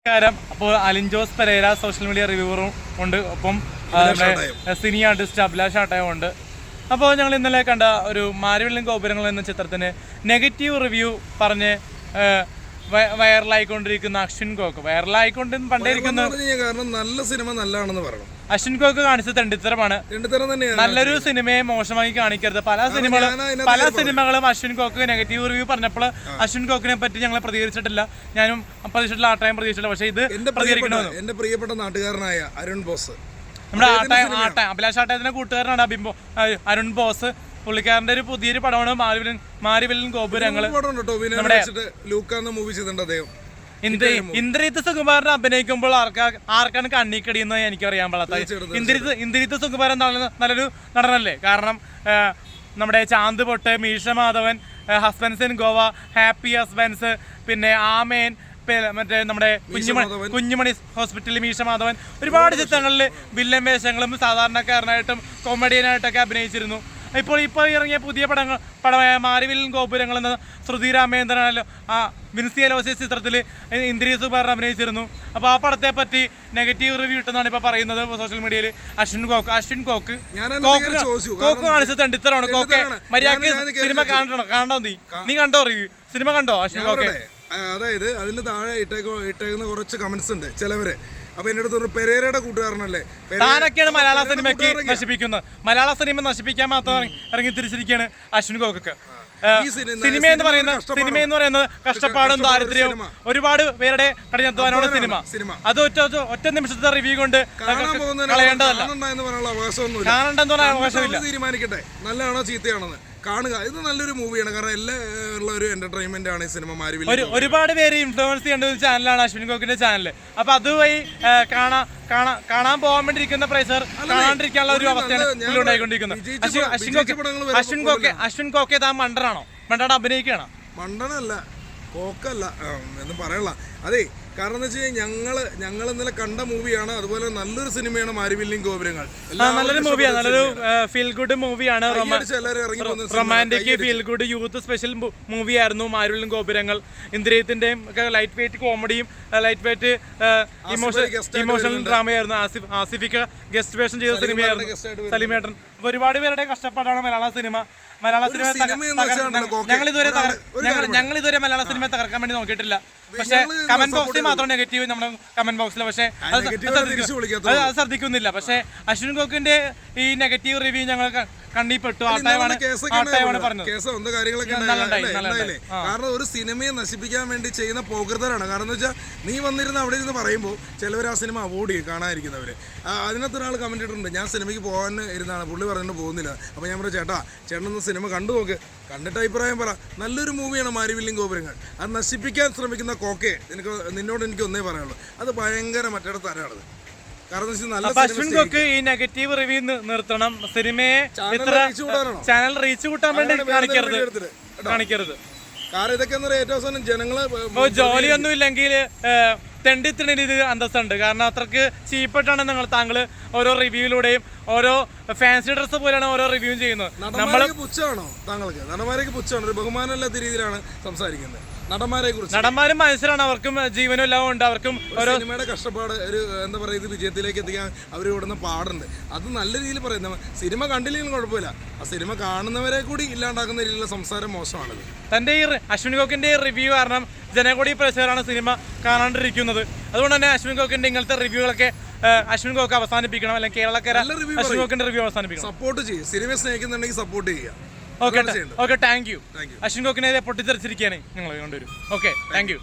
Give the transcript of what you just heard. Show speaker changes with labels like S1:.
S1: നമസ്കാരം. അപ്പോൾ Alin Jose Pereira social media റിവ്യൂറും ഉണ്ട്. ഒപ്പം സിനി ആർട്ടിസ്റ്റ് അഭിലാഷ് ആട്ടയം ഉണ്ട്. അപ്പോൾ ഞങ്ങൾ ഇന്നലെ കണ്ട ഒരു മാരവിളിൻ ഗോപുരങ്ങൾ എന്ന ചിത്രത്തിന് നെഗറ്റീവ് റിവ്യൂ പറഞ്ഞ് വൈറലായിക്കൊണ്ടിരിക്കുന്ന അശ്വിൻ കോക്ക്. വൈറലായിക്കൊണ്ട് പണ്ടേ ഇരിക്കുന്ന
S2: കാരണം നല്ല സിനിമ നല്ലതാണെന്ന് പറയണം.
S1: അശ്വിൻ കോക്ക് കാണിച്ചത് തെണ്ടിത്തരമാണ്. നല്ലൊരു സിനിമയെ മോശമായി കാണിക്കരുത്. പല സിനിമകളും പല സിനിമകളും അശ്വിൻ കോക്ക് നെഗറ്റീവ് റിവ്യൂ പറഞ്ഞപ്പോൾ അശ്വിൻ കോക്കിനെ പറ്റി ഞങ്ങൾ പ്രതികരിച്ചിട്ടില്ല. ഞാനും പ്രതീക്ഷിച്ചിട്ടില്ല ആ ടൈം പ്രതീക്ഷിച്ചില്ല പക്ഷേ ഇത്
S2: എന്റെ പ്രിയപ്പെട്ട എന്റെ പ്രിയപ്പെട്ട നാട്ടുകാരനായ അരുൺ ബോസ്.
S1: നമ്മുടെ ആട്ടയം ആട്ടയം അഭിലാഷ് ആട്ടയത്തിന്റെ കൂട്ടുകാരനാണ് അഭിംബോ അരുൺ ബോസ്. പുള്ളിക്കാരന്റെ ഒരു പുതിയൊരു പടമാണ് മാരിവിലൻ മാരിവിലൻ ഗോപുരങ്ങൾ
S2: മൂവി ചെയ്തിട്ടുണ്ട് അദ്ദേഹം.
S1: ഇന്ദ്രിത്ത് സുകുമാരൻ അഭിനയിക്കുമ്പോൾ ആർക്കാ ആർക്കാണ് കണ്ണിക്കടിയെന്ന് എനിക്കറിയാൻ പാടാത്ത ഇന്ദ്രിത്ത് ഇന്ദ്രിത്ത് സുകുമാരൻ നല്ല നല്ലൊരു നടനല്ലേ? കാരണം നമ്മുടെ Chanthu Pottu Meesha Madhavan husbands in Goa happy husbands പിന്നെ ആമേൻ മറ്റേ നമ്മുടെ കുഞ്ഞുമണി. കുഞ്ഞുമണി ഹോസ്പിറ്റലിൽ മീഷ മാധവൻ. ഒരുപാട് ചിത്രങ്ങളിൽ വില്ലൻ വേഷങ്ങളും സാധാരണക്കാരനായിട്ടും കോമഡിയനായിട്ടൊക്കെ അഭിനയിച്ചിരുന്നു. ഇപ്പോൾ ഇപ്പോൾ ഇറങ്ങിയ പുതിയ പടങ്ങൾ പടമായ മാരിവില്ലൻ ഗോപുരങ്ങൾ എന്ന ശ്രുതി രാമേന്ദ്രനല്ലോ ആ വിൻസി അലോസിയസ് ചിത്രത്തിൽ ഇന്ദ്രിയ സുബാർ അഭിനയിച്ചിരുന്നു. അപ്പോൾ ആ പടത്തെ പറ്റി നെഗറ്റീവ് റിവ്യൂ ഇട്ടെന്നാണ് ഇപ്പോൾ പറയുന്നത് സോഷ്യൽ മീഡിയയിൽ. Ashwin coke Ashwin coke coke കാണിച്ച തെണ്ടിത്തരമാണ് കോക്കെ.
S2: മര്യാദയ്ക്ക്
S1: സിനിമ കാണണം കാണണോ നീ. നീ കണ്ടോ റിവ്യൂ? സിനിമ കണ്ടോ അശ്വിൻ കോക്കെ?
S2: അതായത് അതിന് താഴെ ഇട്ടേക്കോ ഇട്ടേക്കുന്ന കുറച്ച് കമന്റ്സ് ഉണ്ട് ചിലവര്. അപ്പൊ എന്റെ അടുത്ത് പറഞ്ഞു പെരേരയുടെ കൂട്ടുകാരനല്ലേ?
S1: താനൊക്കെയാണ് മലയാള സിനിമയ്ക്ക് നശിപ്പിക്കുന്നത്. മലയാള സിനിമ നശിപ്പിക്കാൻ മാത്രം ഇറങ്ങി- തിരിച്ചിരിക്കുകയാണ് അശ്വിൻ കോക്കൊക്കെ
S2: ഈ സിനിമ-
S1: എന്ന്
S2: പറയുന്ന
S1: സിനിമ എന്ന് പറയുന്നത് കഷ്ടപ്പാടും ദാരിദ്ര്യവും ഒരുപാട് പേരുടെ കഠിനാധ്വാനമാണ് സിനിമ. അത് ഒറ്റ ഒറ്റ- നിമിഷത്തെ റിവ്യൂ കൊണ്ട് കളയേണ്ടതല്ല. കാണണ്ടെന്ന് പറയാൻ അവകാശമില്ല.
S2: തീരുമാനിക്കട്ടെ. നല്ലതാണോ ചീത്തയാണെന്ന്. കാണുക. ഇത് നല്ലൊരു മൂവിയാണ് കാരണം എല്ലാ ഉള്ള ഒരു എന്റർടൈൻമെന്റ് ആണ് ഈ സിനിമ മാരിവില്ല
S1: ഒരുപാട് പേര് ഇൻഫ്ലുവൻസ് ചെയ്യേണ്ട ഒരു ചാനലാണ് അശ്വിൻ കോക്കിന്റെ ചാനൽ അപ്പൊ അതുവഴി കാണാ കാണാൻ പോകാൻ വേണ്ടിയിരിക്കുന്ന പ്രേസർ കാണാണ്ടിരിക്കാനുള്ള ഒരു അവസ്ഥയാണ്
S2: ഞാൻ
S1: അശ്വിൻ കോക്കെ അശ്വിൻ കോക്കെ അശ്വിൻ കോക്കെ താൻ മണ്ടനാണോ? മണ്ടനാണ് അഭിനയിക്കുകയാണോ?
S2: മണ്ടനല്ല കോക്കല്ല എന്ന് പറയല അതെ കാരണം എന്ന് വെച്ച് കഴിഞ്ഞാൽ ഞങ്ങൾ ഞങ്ങൾ ഇന്നലെ കണ്ട മൂവിയാണ് അതുപോലെ നല്ലൊരു സിനിമയാണ് മാരിവില്ലിങ് ഗോപുരങ്ങൾ.
S1: നല്ലൊരു മൂവിയാണ് നല്ലൊരു ഫീൽ ഗുഡ് മൂവിയാണ്. Romantic feel good youth special മൂവിയായിരുന്നു ഗോപുരങ്ങൾ. ഇന്ദ്രിയത്തിന്റെയും ഒക്കെ ലൈറ്റ് വെയിറ്റ് കോമഡിയും ലൈറ്റ് വെയിറ്റ് ഇമോഷൻ ഇമോഷണൽ ഡ്രാമയായിരുന്നു ആസിഫ് ആസിഫിക്ക ഗസ്റ്റ് വേഷം ചെയ്ത സിനിമയായിരുന്നു. സലിമേട്ടൻ. ഒരുപാട് പേരുടെ കഷ്ടപ്പാടാണ് മലയാള സിനിമ. മലയാള സിനിമ. ഞങ്ങൾ ഇതുവരെ ഞങ്ങൾ ഇതുവരെ മലയാള സിനിമ തകർക്കാൻ വേണ്ടി നോക്കിയിട്ടില്ല. പക്ഷേ കമന്റ് ബോക്സിൽ മാത്രം നെഗറ്റീവ് നമ്മുടെ കമന്റ് ബോക്സിൽ പക്ഷെ അത് ശ്രദ്ധിക്കുന്നില്ല. പക്ഷെ അശ്വിൻ കോക്കിന്റെ ഈ നെഗറ്റീവ് റിവ്യൂ ഞങ്ങൾ കണ്ണിപ്പെട്ടു.
S2: കാരണം ഒരു സിനിമയെ നശിപ്പിക്കാൻ വേണ്ടി ചെയ്യുന്ന പോകൃതരാണ്. കാരണം എന്ന് വെച്ചാൽ നീ വന്നിരുന്ന അവിടെ ഇരുന്ന് പറയുമ്പോൾ ചിലവർ ആ സിനിമ അവോയ്ഡ് ചെയ്യും കാണാതിരിക്കുന്നവർ അതിനകത്ത് ഒരാൾ കമന്റ് ഇട്ടിട്ടുണ്ട്. ഞാൻ സിനിമയ്ക്ക് പോകാൻ ഇരുന്നാണ്. പുള്ളി പറഞ്ഞിട്ട് പോകുന്നില്ല. അപ്പോൾ ഞാൻ പറഞ്ഞു ചേട്ടാ ചേട്ടനൊന്ന് സിനിമ കണ്ടു നോക്ക്. കണ്ടിട്ട് അഭിപ്രായം പറ. നല്ലൊരു മൂവിയാണ് മാരിവില്ലിംഗ് ഗോപുരങ്ങൾ. അത് നശിപ്പിക്കാൻ ശ്രമിക്കുന്ന കോക്കെ നിനക്ക് നിന്നോട് എനിക്ക് ഒന്നേ പറയുള്ളൂ അത് ഭയങ്കര മറ്റേ തരാണത് സിനിമ
S1: ഈ നെഗറ്റീവ് റിവ്യൂ നിർത്തണം. സിനിമയെ ഇത്ര ചാനൽ റീച്ച് കൂട്ടാൻ വേണ്ടി കാണിക്കരുത്. കാണിക്കരുത്.
S2: കാരണം ഇതൊക്കെ ഏറ്റവും അവസാനം ജനങ്ങളെ
S1: ജോലിയൊന്നും ഇല്ലെങ്കിൽ തെണ്ടിത്തിണി ഇത് അന്തസ്സുണ്ട്. കാരണം അത്രയ്ക്ക് ചീപ്പായിട്ടാണ് നിങ്ങൾ താങ്കൾ ഓരോ റിവ്യൂയിലൂടെയും ഓരോ ഫാൻസി ഡ്രസ്സ് പോലെയാണ് ഓരോ റിവ്യൂ ചെയ്യുന്നത്. നമ്മൾ
S2: പുച്ഛമാണോ താങ്കൾക്ക്? നടന്മാരേക്ക് പുച്ഛമാണ്? ഒരു ബഹുമാനമില്ലാത്ത രീതിയിലാണ് സംസാരിക്കുന്നത്. നടന്മാരെ കുറിച്ച്
S1: നടന്മാരും മനുഷ്യരാണ്. അവർക്കും ജീവനും എല്ലാം ഉണ്ട്. അവർക്കും ഓരോ
S2: സിനിമയുടെ കഷ്ടപ്പാട് ഒരു എന്താ പറയുക ഇത് വിജയത്തിലേക്ക് എത്തിക്കാൻ അവർ ഇവിടുന്ന് പാടുണ്ട്. അത് നല്ല രീതിയിൽ പറയുന്നത് സിനിമ കണ്ടില്ലെങ്കിലും കുഴപ്പമില്ല. ആ സിനിമ കാണുന്നവരെ കൂടി ഇല്ലാണ്ടാക്കുന്ന രീതിയിലുള്ള സംസാരം മോശമാണത്.
S1: തന്റെ ഈ അശ്വിനി അശ്വിൻ കോക്കിന്റെ റിവ്യൂ കാരണം ജനകൂടി പ്രേക്ഷകരാണ് സിനിമ കാണാണ്ടിരിക്കുന്നത്. അതുകൊണ്ട് തന്നെ അശ്വിൻ ഗോക്കിന്റെ ഇങ്ങനത്തെ റിവ്യൂകളൊക്കെ അശ്വിൻ കോക്ക് അവസാനിപ്പിക്കണം അല്ലെങ്കിൽ കേരളക്കര അശ്വിൻ കോക്കിന്റെ റിവ്യൂ അവസാനിപ്പിക്കണം.
S2: സപ്പോർട്ട് ചെയ്യും. സിനിമയെ സ്നേഹിക്കുന്നുണ്ടെങ്കിൽ സപ്പോർട്ട് ചെയ്യുക.
S1: Okay. Okay thank you. Ashwin കോക്കിനെ പൊട്ടിത്തെറിച്ചിരിക്കുകയാണ് ഞങ്ങൾ കൊണ്ടുവരും ഓക്കെ താങ്ക് യു